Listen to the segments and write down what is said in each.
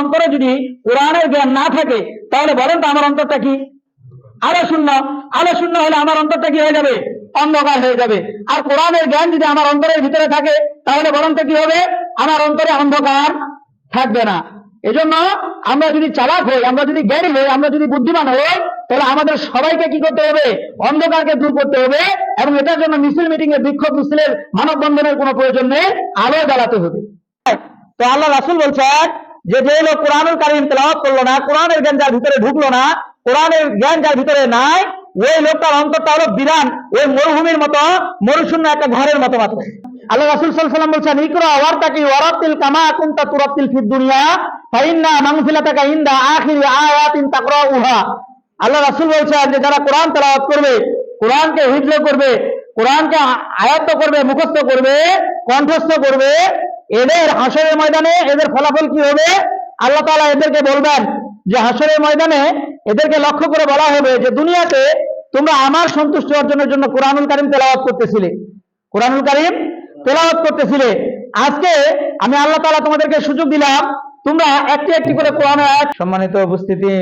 অন্তরে যদি কোরআনের জ্ঞান না থাকে, তাহলে বলেন তো আমার অন্তরটা কি? আলো শূন্য। আলো শূন্য হলে আমার অন্তরটা কি হয়ে যাবে? অন্ধকার হয়ে যাবে। আর কোরআনের জ্ঞান যদি আমার অন্তরের ভিতরে থাকে, তাহলে বরং কি হবে? আমার অন্তরে অন্ধকার থাকবে না। এজন্য আমরা যদি চালাক হই, আমরা যদি জ্ঞানী হই, আমরা যদি বুদ্ধিমান হই, তাহলে আমাদের সবাইকে কি করতে হবে? অন্ধকারকে দূর করতে হবে এবং এটার জন্য মিছিল মিটিং এর বিক্ষোভ, মিছিলের মানববন্ধনের কোনো প্রয়োজন নেই। আলো জ্বালাতে হবে। তো আল্লাহ রাসুল বলছেন যে লোক কোরআনুল কারিম তেলাওয়াত করল না, কোরআনের জ্ঞান যার ভিতরে ঢুকলো না, কোরআনের জ্ঞান যার ভিতরে নাই, ওই লোকটার অন্তরটা হলো বিরান ওই মরুভূমির মতো, মরুশূন্য একটা ঘরের মতো মাত্র। আল্লাহ রাসুল সাল্লাম বলছেন, ইকরা ওয়ারতাকি ওয়ারাতিল কামা কুনতা তুরাতিল ফিদ দুনিয়া, ফাইন্না মাগফিরাতাকা ইনদা আখিরি আয়াতিন তাকরাউহা। আল্লাহ রাসুল বলছেন যে যারা কোরআন তেলাওয়াত করবে, কোরআনকে হিফজ করবে, কোরআনকে আয়ত্ত করবে, মুখস্থ করবে, কণ্ঠস্থ করবে এদের হাসরের ময়দানে এদের ফলাফল কি হবে? আল্লাহ তাআলা এদেরকে বলবেন যে হাসরের ময়দানে এদেরকে লক্ষ্য করে বলা হবে যে দুনিয়াতে তোমরা আমার সন্তুষ্টি অর্জনের জন্য কোরআনুল কারিম তেলাওয়াত করতেছিলে। কোরআনুল কারিম তেলাওয়াত করতেছিলে। আজকে আমি আল্লাহ তালা তোমাদেরকে সুযোগ দিলাম, তোমরা একটি একটি করে কোরআনের আয়াত সম্মানিত উপস্থিতি,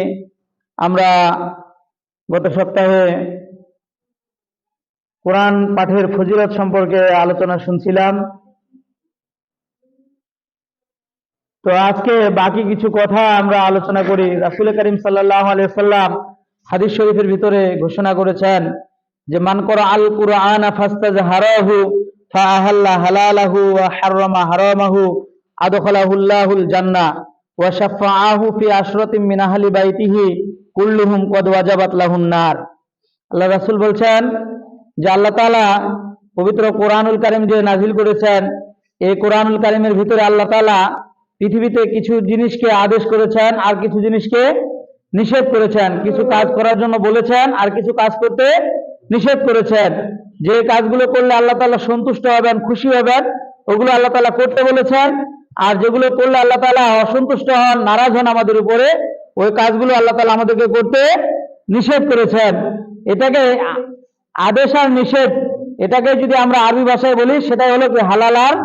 আমরা গত সপ্তাহে কোরআন পাঠের ফজিলত সম্পর্কে আলোচনা শুনছিলাম। তো আজকে বাকি কিছু কথা আমরা আলোচনা করি। রাসুল করিম সাল্লাম হাদিস শরীফের ভিতরে ঘোষণা করেছেন যে, মান করা আল কুরআন ফাস্তাজ ফি বাইতিহি ওয়াজাবাত আল্লাহ রাসূল বলছেন যে, আল্লাহ তাআলা পবিত্র কোরআনুল কারিম যে নাজিল করেছেন, এই কোরআনুল কারিমের ভিতরে আল্লাহ তাআলা পৃথিবীতে কিছু জিনিসকে আদেশ করেছেন আর কিছু জিনিসকে নিষেধ করেছেন। কিছু কাজ করার জন্য বলেছেন আর কিছু কাজ করতে নিষেধ করেছেন। যে কাজগুলো করলে আল্লাহ তাআলা সন্তুষ্ট হবেন, খুশি হবেন, ওগুলো আল্লাহ তাআলা করতে বলেছেন। আর যেগুলো করলে আল্লাহ তাআলা অসন্তুষ্ট হন, নারাজ হন আমাদের উপরে, ওই কাজগুলো আল্লাহ তাআলা আমাদেরকে করতে নিষেধ করেছেন। এটাকে আদেশ আর নিষেধ, এটাকে যদি আমরা আরবি ভাষায় বলি, সেটাই হলো হালাল আর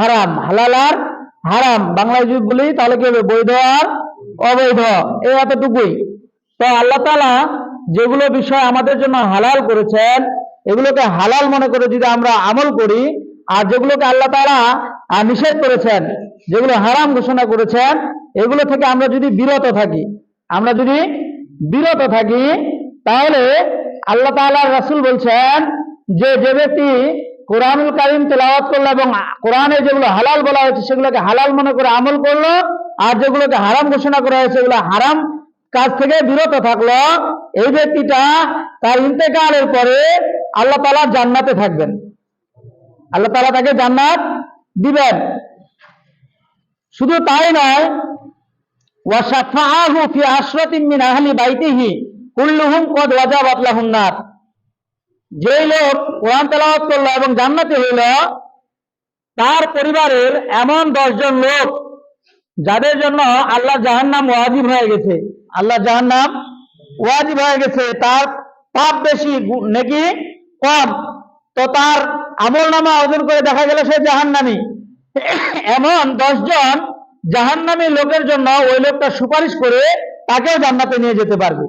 হারাম। হালাল আর হারাম। বাংলায় যদি বলি তাহলে কি হবে? বৈধ আর অবৈধ। এই এতটুকুই। তো আল্লাহ তাআলা যেগুলো বিষয় আমাদের জন্য হালাল করেছেন এগুলোকে হালাল মনে করে যদি আমরা আমল করি আর যেগুলোকে আল্লাহ আহ, নিষেধ করেছেন যেগুলো হারাম ঘোষণা করেছেন এগুলো থেকে আমরা যদি বিরত থাকি আমরা যদি বিরত থাকি তাহলে আল্লাহ তাআলা রাসূল বলছেন যে যে ব্যক্তি কোরআনুল কারিম তেলাওয়াত করল এবং কোরআনে যেগুলো হালাল বলা হয়েছে, সেগুলোকে হালাল মনে করে আমল করল, আর যেগুলোকে হারাম ঘোষণা করা হয়েছে সেগুলো হারাম কাজ থেকে বিরত থাকল। এই ব্যক্তিটা তার ইন্তেকালের পরে আল্লাহ তাআলা জান্নাতে থাকবেন। আল্লাহ তাআলা তাকে জান্নাত দিবেন। শুধু তাই নয় ওয়াসাফাআহু ফি আশরাতিন মিন আহলি বাইতিহি কুল্লুহুম কদ ওয়াজাবাত লাহুন যেই লোক কোরআন তেলাওয়াত করল এবং জান্নাতি হইল, তার পরিবারের এমন দশজন লোক যাদের জন্য আল্লাহ জাহান্নাম ওয়াজিব হয়ে গেছে। আল্লাহ জাহান্নাম ওয়াজিব হয়ে গেছে। তার পাপ বেশি নাকি কম? তো তার আমল নামা অর্জন করে দেখা গেল সে জাহান্নামী। এমন দশজন জাহান্নামী লোকের জন্য ওই লোকটা সুপারিশ করে তাকেও জান্নাতে নিয়ে যেতে পারবে।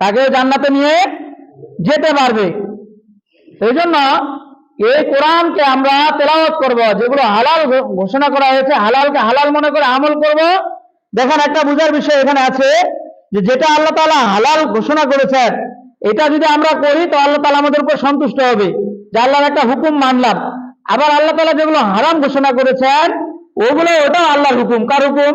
তাকেও জান্নাতে নিয়ে যেতে পারবে। সেই জন্য এই কোরআনকে আমরা তেলাওয়াত করব, যেগুলো হালাল ঘোষণা করা হয়েছে, হালালকে হালাল মনে করে আমল করব। দেখেন একটা বুঝার বিষয় এখানে আছে যে যেটা আল্লাহ তালা হালাল ঘোষণা করেছেন, এটা যদি আমরা করি, তো আল্লাহ তালা আমাদের উপর সন্তুষ্ট হবে। যে আল্লাহর একটা হুকুম মানলাম, আবার আল্লাহ তাআলা যেগুলো হারাম ঘোষণা করেছেন, ওগুলো ওটাও আল্লাহর হুকুম। কার হুকুম?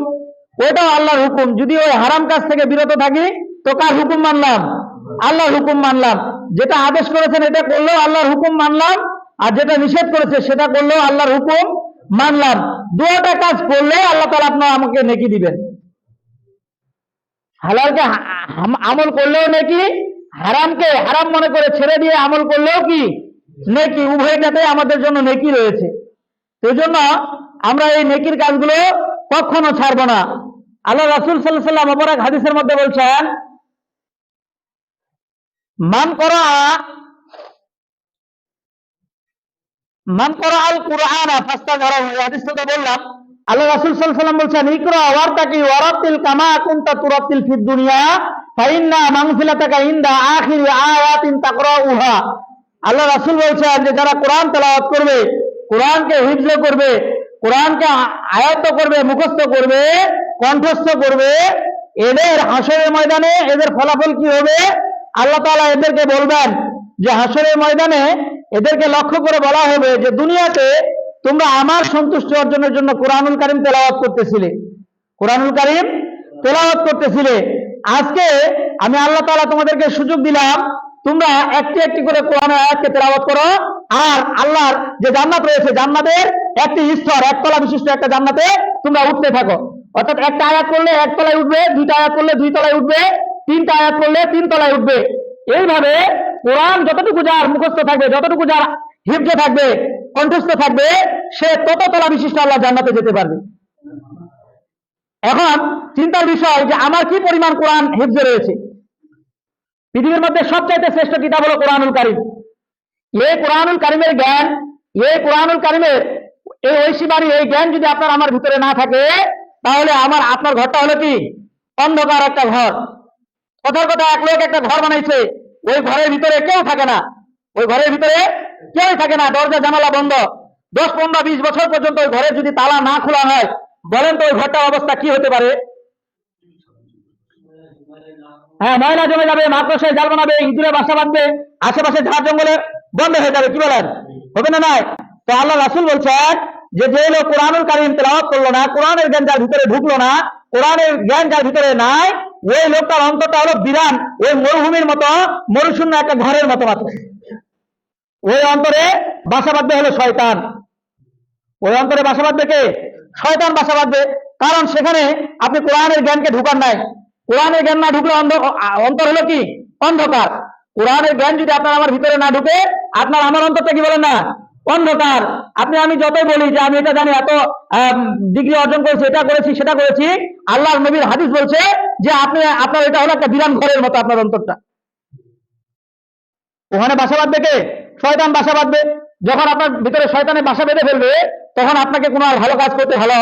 ওটাও আল্লাহর হুকুম। যদি ওই হারাম কাজ থেকে বিরত থাকি, তো কার হুকুম মানলাম? আল্লাহর হুকুম মানলাম। যেটা আদেশ করেছেন এটা করলেও আল্লাহর হুকুম মানলাম, আর যেটা নিষেধ করেছে সেটা করলেও আল্লাহর হুকুম মানলাম। দুটা কাজ করলে আল্লাহ তাআলা আপনার আমাকে নেকি দিবেন। হালালকে আমল করলেও নেকি, হারামকে হারাম মনে করে ছেড়ে দিয়ে আমল করলেও কি? নেকি। উভয়টাতে আমাদের জন্য নেকি রয়েছে। সেই জন্য আমরা এই নেকির কাজগুলো কখনো ছাড়বো না। আল্লাহ রাসূল আলাইহি সাল্লাম অপর হাদিসের মধ্যে বলছেন মান করা মান করা আল কুরআন ফাস্তা ধরা হাদিসটা তো বললাম। আল্লাহ রাসূল সাল্লাল্লাহু আলাইহি সাল্লাম বলছেন, ইকরা ওয়ারতাকি ওয়ারাতিল কামা কুনতা তুরাতিল ফিদ দুনিয়া, ফাইন্না মাগফিরাতাকা ইনদা আখিরি আয়াতিন তাকরাউহা। আল্লাহ রাসূল বলছেন যে যারা কোরআন তেলাওয়াত করবে, কোরআনকে হিফজ করবে, কোরআনকে আ- আয়ত্ত করবে, মুখস্থ করবে, কণ্ঠস্থ করবে, এদের হাসরের ময়দানে এদের ফলাফল কি হবে? আল্লাহ তাআলা এদেরকে বলবেন যে হাসরের ময়দানে এদেরকে লক্ষ্য করে বলা হবে যে দুনিয়াতে তোমরা আমার সন্তুষ্টি অর্জনের জন্য কোরআনুল কারিম তেলাওয়াত করতেছিলে। কোরআনুল কারিম তেলাওয়াত করতেছিলে। আজকে আমি আল্লাহ তাআলা তোমাদেরকে সুযোগ দিলাম, তোমরা একটি একটি করে কোরআনের আয়াতকে তেলাওয়াত করো আর আল্লাহর যে জান্নাত রয়েছে, জান্নাতের একটি স্তর, একতলা বিশিষ্ট একটা জান্নাতে তোমরা উঠতে থাকো। অর্থাৎ একটা আয়াত করলে এক তলায় উঠবে, দুইটা আয়াত করলে দুই তলায় উঠবে। তিনটা আয়াত করলে তিন তলায় উঠবে। এইভাবে কোরআন যতটুকু যার মুখস্থ থাকবে, যতটুকু যার হিফজ থাকবে, কণ্ঠস্থ থাকবে, সে তত তলা বিশিষ্ট আল্লাহ জান্নাতে যেতে পারবে। এখন চিন্তার বিষয় যে আমার কি পরিমাণ কোরআন হিফজে রয়েছে? পৃথিবীর মধ্যে সবচাইতে শ্রেষ্ঠ কিতাব হলো কোরআনুল কারিম। এই কোরআনুল কারিমের জ্ঞান এই কোরআনুল কারিমের এই ঐশী বাণী এই জ্ঞান যদি আপনার আমার ভিতরে না থাকে, তাহলে আমার, আপনার ঘরটা হলো কি? অন্ধকার একটা ঘর। কথার কথা এক লোক একটা ঘর বানাইছে, ওই ঘরের ভিতরে কেউ থাকে না। ওই ঘরের ভিতরে কেউ থাকে না, দরজা, জানালা বন্ধ। দশ, পনেরো, বিশ বছর পর্যন্ত ওই ঘরে যদি তালা না খোলা হয়, বলেন তো ওই ঘরটার অবস্থা কি হতে পারে? হ্যাঁ ময়লা জমে যাবে মাকড়সায় জাল বানাবে, ইঁদুরে বাসা বাঁধবে, আশেপাশে ঝাড় জঙ্গলে বন্ধ হয়ে যাবে, কি বলেন? হবে না নয় তো আল্লাহ রাসুল বলছেন যে যে লোক কোরআনুল কারিম তেলাওয়াত করল না, কোরআনের জ্ঞান যার ভিতরে ঢুকলো না, কোরআনের জ্ঞান যার ভিতরে নাই ওই লোকটার অন্তরটা হলো বিরান। ওই মরুভূমির মতো, মরুশূন্য একটা ঘরের মতো মাত্র। ওই অন্তরে বাসা বাঁধবে হলো শয়তান। ওই অন্তরে বাসা বাঁধবে কে? শয়তান বাসা বাঁধবে। কারণ সেখানে আপনি কোরআনের জ্ঞানকে ঢুকান নাই। কোরআনের জ্ঞান না ঢুকলে অন্ধ অন্তর হলো কি? অন্ধকার। কোরআনের জ্ঞান যদি আপনার আমার ভিতরে না ঢুকে, আপনার আমার অন্তরটা কি বলেন না? অন্ধকার। আপনি, আমি যতই বলি যে আমি এটা জানি, এত ডিগ্রি অর্জন করেছি এটা করেছি, সেটা করেছি আল্লাহ নবীর হাদিস বলছে যে আপনি, আপনার এটা হলো একটা বিরান ঘরের মতো আপনার অন্তরটা। ওখানে বাসা বাঁধবে কে? শয়তান বাসা বাঁধবে। যখন আপনার ভিতরে শয়তানের বাসা বেঁধে ফেলবে, তখন আপনাকে কোনো আর ভালো কাজ করতে ভালো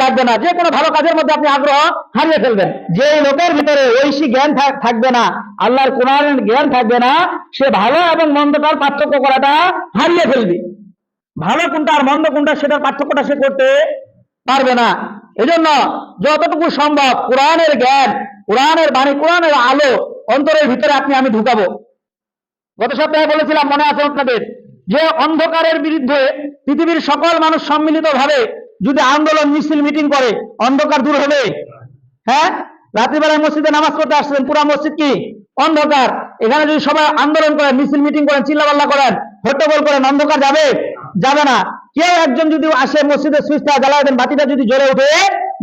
লাগবে না। যে কোনো ভালো কাজের মধ্যে আপনি আগ্রহ হারিয়ে ফেলবেন। যে লোকের ভিতরে ঐশী জ্ঞান থাকবে না, আল্লাহর কোরআনের জ্ঞান থাকবে না, সে ভালো এবং মন্দটার পার্থক্য করাটা হারিয়ে ফেলবে। ভালো কোনটা আর মন্দ কোনটা সেটার পার্থক্যটা সে করতে পারবে না। এজন্য যতটুকু সম্ভব কোরআনের জ্ঞান, কোরআনের বাণী, কোরআনের আলো অন্তরের ভিতরে আপনি আমি ঢুকাবো। গত সপ্তাহে বলেছিলাম, মনে আছে আপনাদের, যে অন্ধকারের বিরুদ্ধে পৃথিবীর সকল মানুষ সম্মিলিত ভাবে যদি আন্দোলন মিছিল মিটিং করে, অন্ধকার দূর হবে। হ্যাঁ? রাত্রিবেলায় মসজিদে নামাজ পড়তে আসছেন, পুরা মসজিদ কি? অন্ধকার। এখানে যদি সবাই আন্দোলন করেন, মিছিল মিটিং করেন, চিল্লাপাল্লা করেন, হট্টগোল করেন, অন্ধকার যাবে? যাবে না। কেউ একজন যদি আসে মসজিদে সুইচটা জ্বালায় দেন, বাতিটা যদি জ্বলে ওঠে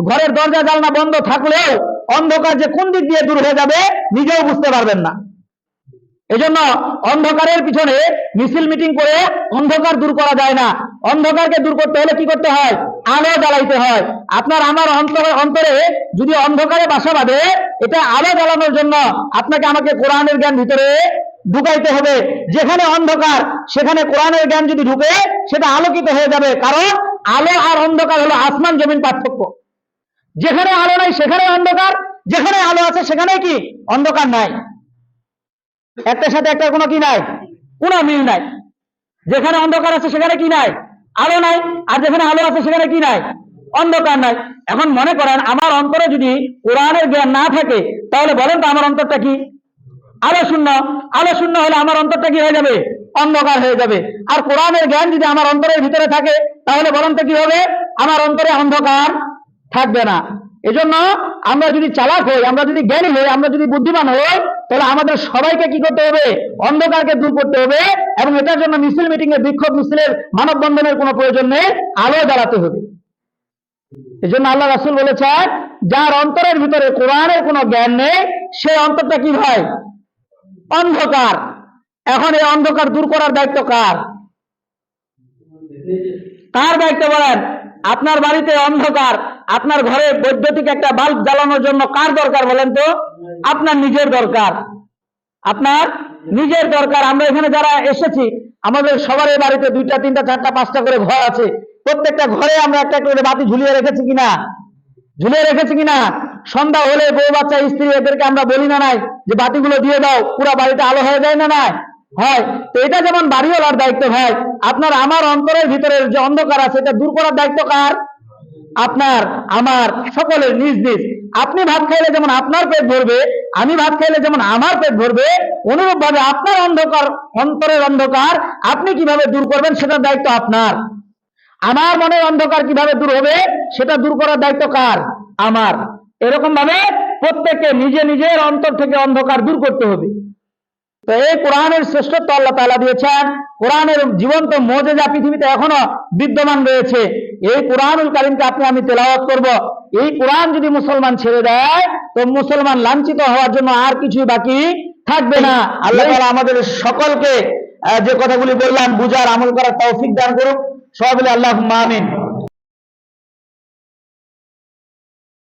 ঘরের দরজা, জানলা বন্ধ থাকলেও অন্ধকার যে কোন দিক দিয়ে দূর হয়ে যাবে, নিজেও বুঝতে পারবেন না। এজন্য অন্ধকারের পিছনে মিছিল মিটিং করে অন্ধকার দূর করা যায় না। অন্ধকারকে দূর করতে হলে কি করতে হয়? আলো জ্বালাইতে হয়। আপনার আমার অন্তরে অন্তরে যদি অন্ধকারে বাসা বাঁধে, এটা আলো জ্বালানোর জন্য আপনাকে আমাকে কোরআনের জ্ঞান ভিতরে ঢুকাইতে হবে। যেখানে অন্ধকার, সেখানে কোরআনের জ্ঞান যদি ঢুকে, সেটা আলোকিত হয়ে যাবে। কারণ আলো আর অন্ধকার হলো আসমান জমিন পার্থক্য। যেখানে আলো নাই, সেখানে অন্ধকার। যেখানে আলো আছে সেখানে কি? অন্ধকার নাই। একটার সাথে একটা কোনো কি নাই? কোনো মিল নাই। যেখানে অন্ধকার আছে, সেখানে কি নাই? আলো নাই, আর যেখানে আলো আছে সেখানে কি নাই? অন্ধকার নাই। এখন মনে করেন, আমার অন্তরে যদি কোরআনের জ্ঞান না থাকে, তাহলে বলেন তো আমার অন্তরটা কি? আলো শূন্য। আলো শূন্য হলে আমার অন্তরটা কি হয়ে যাবে? অন্ধকার হয়ে যাবে। আর কোরআনের জ্ঞান যদি আমার অন্তরের ভিতরে থাকে, তাহলে বলেন তো কি হবে? আমার অন্তরে অন্ধকার থাকবে না। এজন্য আমরা যদি চালাক হই, আমরা যদি জ্ঞানী হই, আমরা যদি বুদ্ধিমান হই, তাহলে আমাদের সবাইকে কি করতে হবে? অন্ধকারকে দূর করতে হবে। এবং এটার জন্য মিছিল মিটিং এর বিক্ষোভ, মিছিলের মানববন্ধনের কোনো প্রয়োজন নেই, আলো দাঁড়াতে হবে। এই জন্য আল্লাহ রাসুল বলেছেন, যার অন্তরের ভিতরে কোরআনের কোনো জ্ঞান নেই সেই অন্তরটা কি হয়? অন্ধকার। এখন এই অন্ধকার দূর করার দায়িত্ব কার? কার দায়িত্ব বলেন? আপনার বাড়িতে অন্ধকার, আপনার ঘরে বৈদ্যুতিক একটা বাল্ব জ্বালানোর জন্য কার দরকার বলেন তো? আপনার নিজের দরকার। আপনার নিজের দরকার। আমরা এখানে যারা এসেছি, আমাদের সবারই বাড়িতে দুইটা, তিনটা, চারটা, পাঁচটা করে ঘর আছে। প্রত্যেকটা ঘরে আমরা একটা করে বাতি ঝুলিয়ে রেখেছি কিনা? ঝুলিয়ে রেখেছি কিনা? সন্ধ্যা হলে বউ বাচ্চা, স্ত্রী, এদেরকে আমরা বলি না নাই যে বাতিগুলো দিয়ে দাও, পুরো বাড়িতে আলো হয়ে যায় না নাই? হয়। তো এটা যেমন বাড়িওয়ালার দায়িত্ব, ভাই। আপনার আমার অন্তরের ভিতরের যে অন্ধকার আছে, এটা দূর করার দায়িত্ব কার? আপনার, আমার, সকলের নিজ নিজ। আপনি ভাত খাইলে যেমন আপনার পেট ভরবে, আমি ভাত খাইলে যেমন আমার পেট ভরবে অনুরূপ ভাবে আপনার অন্ধকার, অন্তরের অন্ধকার আপনি কীভাবে দূর করবেন সেটার দায়িত্ব আপনার। আমার মনের অন্ধকার কীভাবে দূর হবে, সেটা দূর করার দায়িত্ব কার? আমার। এরকম ভাবে প্রত্যেককে নিজে নিজের অন্তর থেকে অন্ধকার দূর করতে হবে। তো এই কোরআনের শ্রেষ্ঠত্ব আল্লাহ তালা দিয়েছেন। কোরআনের জীবন্ত মজেজা পৃথিবীতে এখনও বিদ্যমান রয়েছে। এই কোরআনুল কারিমকে আপনি আমি তেলাওয়াত করব। এই কোরআন যদি মুসলমান ছেড়ে দেয় তো মুসলমান লাঞ্ছিত হওয়ার জন্য আর কিছুই বাকি থাকবে না। আল্লাহ তাআলা আমাদের সকলকে যে কথাগুলি বললাম বুঝার আমল করার তৌফিক দান করুক। সবাই বলে আল্লাহ আমিন।